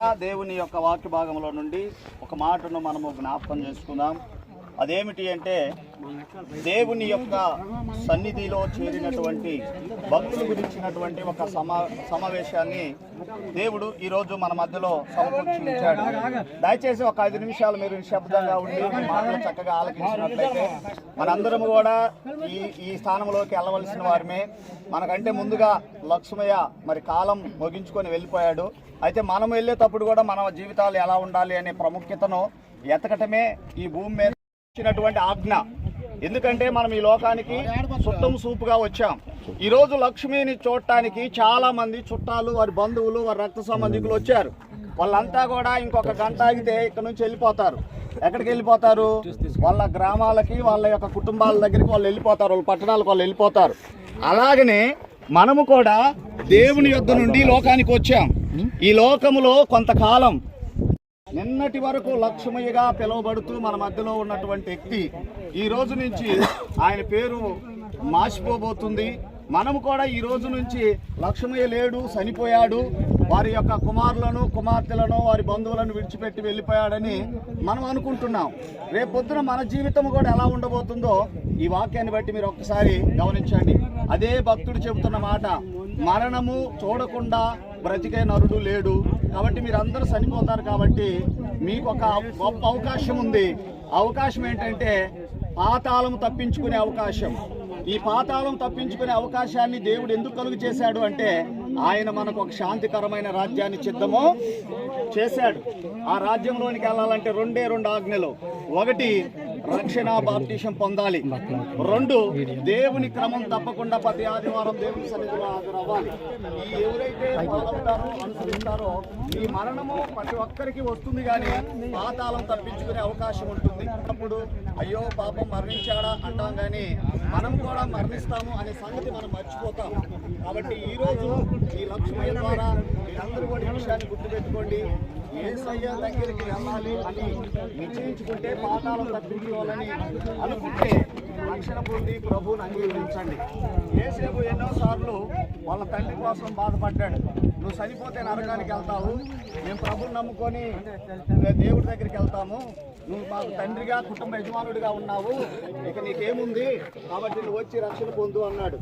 దేవుని యొక్క వాక్య భాగంలో నుండి ఒక మాటను మనము జ్ఞాపకం చేసుకుందాం. అదేమిటి అంటే దేవుని యొక్క సన్నిధిలో చేరినటువంటి భక్తులు గురించినటువంటి ఒక సమా సమావేశాన్ని దేవుడు ఈరోజు మన మధ్యలో సమకూర్చించాడు. దయచేసి ఒక ఐదు నిమిషాలు మీరు నిశ్శబ్దంగా ఉండి మాటలు చక్కగా ఆలకించినట్లయితే మనందరం కూడా ఈ ఈ స్థానంలోకి వెళ్ళవలసిన వారమే. మనకంటే ముందుగా లక్ష్మయ్య మరి కాలం ముగించుకొని వెళ్ళిపోయాడు. అయితే మనం వెళ్ళేటప్పుడు కూడా మన జీవితాలు ఎలా ఉండాలి అనే ప్రాముఖ్యతను ఎతకటమే ఈ భూమి మీద ఇచ్చినటువంటి ఆజ్ఞ. ఎందుకంటే మనం ఈ లోకానికి చుట్టం సూపుగా వచ్చాం. ఈరోజు లక్ష్మిని చూడటానికి చాలా మంది చుట్టాలు వారి బంధువులు వారి రక్త సంబంధికులు వచ్చారు. వాళ్ళంతా కూడా ఇంకొక గంట ఆగితే ఇక్కడ నుంచి వెళ్ళిపోతారు. ఎక్కడికి వెళ్ళిపోతారు? వాళ్ళ గ్రామాలకి వాళ్ళ యొక్క కుటుంబాల దగ్గరికి వాళ్ళు వెళ్ళిపోతారు. వాళ్ళ పట్టణాలకు వాళ్ళు వెళ్ళిపోతారు. అలాగనే మనము కూడా దేవుని యొద్ధ నుండి లోకానికి వచ్చాం. ఈ లోకములో కొంతకాలం నిన్నటి వరకు లక్ష్మయ్యగా పిలువబడుతూ మన మధ్యలో ఉన్నటువంటి వ్యక్తి ఈ రోజు నుంచి ఆయన పేరు మాసిపోబోతుంది మనము కూడా ఈ రోజు నుంచి లక్ష్మయ్య లేడు చనిపోయాడు. వారి యొక్క కుమారులను కుమార్తెలను వారి బంధువులను విడిచిపెట్టి వెళ్ళిపోయాడని మనం అనుకుంటున్నాం. రేపొద్దున మన జీవితం కూడా ఎలా ఉండబోతుందో ఈ వాక్యాన్ని బట్టి మీరు ఒక్కసారి గమనించండి. అదే భక్తుడు చెబుతున్న మాట మరణము చూడకుండా బ్రతికే నరుడు లేడు. కాబట్టి మీరు అందరూ చనిపోతారు కాబట్టి మీకు ఒక గొప్ప అవకాశం ఉంది. అవకాశం ఏంటంటే పాతాళం తప్పించుకునే అవకాశం. ఈ పాతాళం తప్పించుకునే అవకాశాన్ని దేవుడు ఎందుకు కలుగు చేశాడు అంటే ఆయన మనకు ఒక శాంతికరమైన రాజ్యాన్ని సిద్ధము చేశాడు. ఆ రాజ్యంలోనికి వెళ్ళాలంటే రెండే రెండు ఆజ్ఞలు. ఒకటి రక్షణ బాప్టిషం పొందాలి. రెండు దేవుని క్రమం తప్పకుండా ప్రతి ఆదివారం దేవుని సన్నిధిలో హాజరవ్వాలి. ఈ ఎవరైతే follow అనుసరిస్తారో ఈ మరణము ప్రతి ఒక్కరికి వస్తుంది కానీ పాతాళం తప్పించుకునే అవకాశం ఉంటుంది. అప్పుడు అయ్యో పాపం మరణించాడా అంటాం కానీ మనం కూడా మరణిస్తాము అనే సంగతి మనం మర్చిపోతాం. కాబట్టి ఈ ఈ లక్ష్మయ్య ద్వారా అందరూ కూడా ఈ విషయాన్ని గుర్తుపెట్టుకోండి. ఏసయ్య దగ్గరికి వెళ్ళాలి అని నిశ్చయించుకుంటే పాతాళం తప్పించుకోవాలని అనుకుంటే రక్షణ పొంది ప్రభువుని అంగీకరించండి. ఏసేపు ఎన్నోసార్లు వాళ్ళ తండ్రి కోసం బాధపడ్డాడు. నువ్వు చనిపోతే నరకానికి వెళ్తావు. మేము ప్రభుని నమ్ముకొని దేవుడి దగ్గరికి వెళ్తాము. నువ్వు మాకు తండ్రిగా కుటుంబ యజమానుడిగా ఉన్నావు. ఇక నీకేముంది? కాబట్టి నువ్వు వచ్చి రక్షణ పొందు అన్నాడు.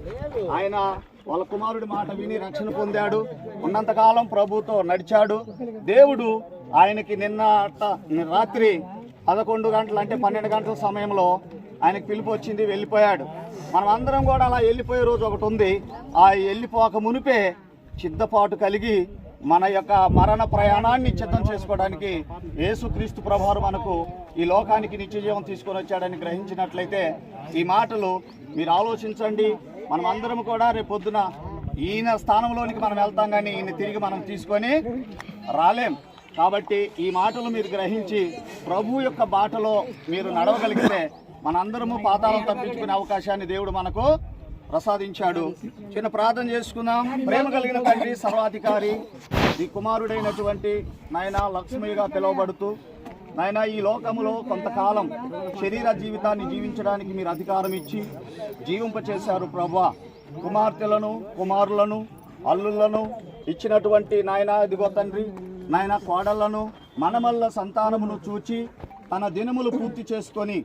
ఆయన వాళ్ళ కుమారుడి మాట విని రక్షణ పొందాడు. ఉన్నంతకాలం ప్రభుతో నడిచాడు. దేవుడు ఆయనకి నిన్న అట్ట- రాత్రి పదకొండు గంటలు అంటే పన్నెండు గంటల సమయంలో ఆయనకు పిలుపు వచ్చింది వెళ్ళిపోయాడు. మనం అందరం కూడా అలా వెళ్ళిపోయే రోజు ఒకటి ఉంది. ఆ వెళ్ళిపోక మునిపే సిద్ధపాటు కలిగి మన యొక్క మరణ ప్రయాణాన్ని చిత్తం చేసుకోవడానికి యేసుక్రీస్తు ప్రభావం మనకు ఈ లోకానికి నిత్యజీవం తీసుకొని వచ్చాడని గ్రహించినట్లయితే ఈ మాటలు మీరు ఆలోచించండి. మనం అందరం కూడా రేపొద్దున ఈయన స్థానంలోనికి మనం వెళ్తాం కానీ ఈయన తిరిగి మనం తీసుకొని రాలేం. కాబట్టి ఈ మాటలు మీరు గ్రహించి ప్రభు యొక్క బాటలో మీరు నడవగలిగితే మనందరము పాతాళం తప్పించుకునే అవకాశాన్ని దేవుడు మనకు ప్రసాదించాడు. చిన్న ప్రార్థన చేసుకుందాం. ప్రేమ కలిగిన తండ్రి సర్వాధికారి నీ కుమారుడైనటువంటి నాయన లక్ష్మిగా పిలువబడుతూ నాయన ఈ లోకములో కొంతకాలం శరీర జీవితాన్ని జీవించడానికి మీరు అధికారం ఇచ్చి జీవింపచేశారు ప్రభా. కుమార్తెలను కుమారులను అల్లులను ఇచ్చినటువంటి నాయన ఇదిగో తండ్రి నాయన కోడళ్ళను మనమల్ల సంతానమును చూచి తన దినములు పూర్తి చేసుకొని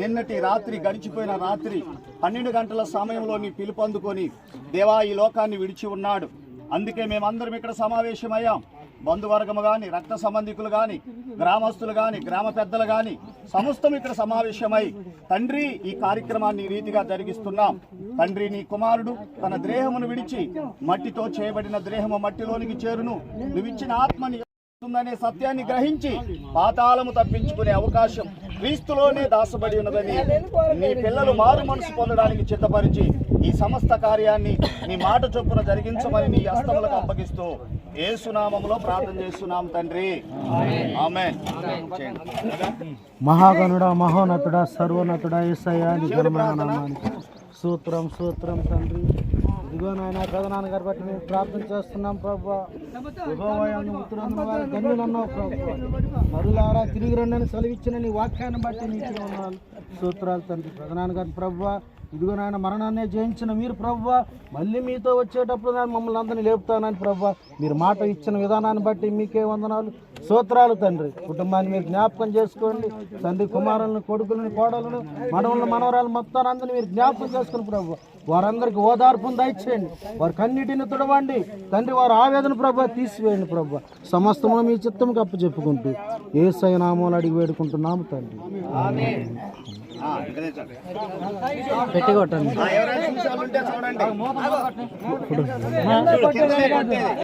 నిన్నటి రాత్రి గడిచిపోయిన రాత్రి పన్నెండు గంటల సమయంలో నీ పిలుపందుకొని దేవా ఈ లోకాన్ని విడిచి ఉన్నాడు. అందుకే మేమందరం ఇక్కడ సమావేశమయ్యాం. బంధువర్గము కానీ రక్త సంబంధికులు కానీ గ్రామస్తులు కానీ గ్రామ పెద్దలు కానీ సమస్తం ఇక్కడ సమావేశమై తండ్రి ఈ కార్యక్రమాన్ని రీతిగా జరిగిస్తున్నాం. తండ్రి నీ కుమారుడు తన దేహమును విడిచి మట్టితో చేయబడిన దేహము మట్టిలోనికి చేరును. నువ్విచ్చిన ఆత్మని ఉందనే సత్యాన్ని గ్రహించి పాతాళము తప్పించుకునే అవకాశం క్రీస్తులోనే దాసబడి ఉన్నదని నీ పిల్లలు మారు మనసు పొందడానికి చిత్తపరిచి ఈ సమస్త కార్యాన్ని నీ మాట చొప్పున జరిగించమని నీ అస్తములకు అప్పగిస్తూ ఏసునామములో ప్రార్థన చేస్తున్నాం తండ్రి. ఆమె మహాగణుడ మహోన్నతుడ సర్వోన్నతుడ ఏసయ్య సూత్రం సూత్రం తండ్రి. ఇదిగో నాయన ప్రధానాన్ని గారు బట్టి మేము ప్రార్థన చేస్తున్నాం ప్రభు. ధన్యులన్నావు ప్రభు. మరులారా తిరిగి రండి సెలవిచ్చిన నీ వాక్యాన్ని బట్టి నీకు సూత్రాలు తండ్రి ప్రధాన గారి ప్రభు. ఇదిగో నాయన మరణాన్ని జయించిన మీరు ప్రవ్వ మళ్ళీ మీతో వచ్చేటప్పుడు నేను మమ్మల్ని అందరినీ లేపుతానని ప్రవ్వ. మీరు మాట ఇచ్చిన విధానాన్ని బట్టి మీకే వందనాలు. సూత్రాలు తండ్రి కుటుంబాన్ని మీరు జ్ఞాపకం చేసుకోండి. తండ్రి కుమారులను కొడుకులను కోడలను మనవలను మనవరాలు మొత్తాన్ని అందరినీ మీరు జ్ఞాపకం చేసుకుని ప్రభు వారందరికి ఓదార్పును దయచేయండి. వారి కన్నిటిని తుడవండి. తండ్రి వారు ఆవేదన ప్రభు తీసివేయండి ప్రభు సమస్తము మీ చిత్తం కప్పు చెప్పుకుంటూ ఏ సైనామోలు అడిగి వేడుకుంటున్నాము తండ్రి. పెట్టి కొట్టండి.